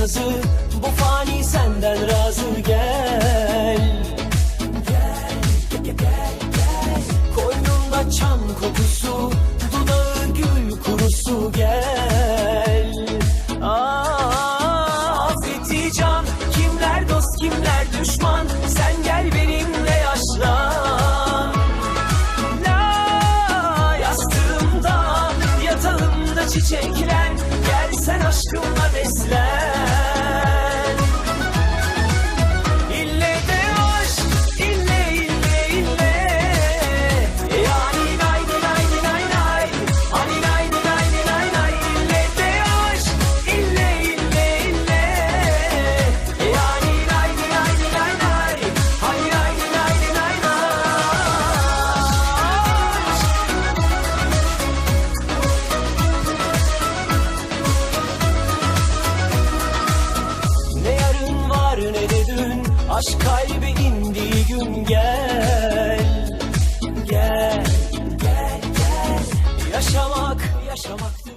yazı Bu fani senden razı. Gel. Gel, gel, gel, gel Koynunda çam kokusu Dudağı gül kurusu. Gel. Aa, Afeti can Kimler dost kimler düşman? Sen gel benimle yaşlan La yastığımda yatağımda çiçekler. Gel sen aşkımla beslen Aşk kalbi indiği gün gel. Gel Gel gel. Yaşamak Yaşamak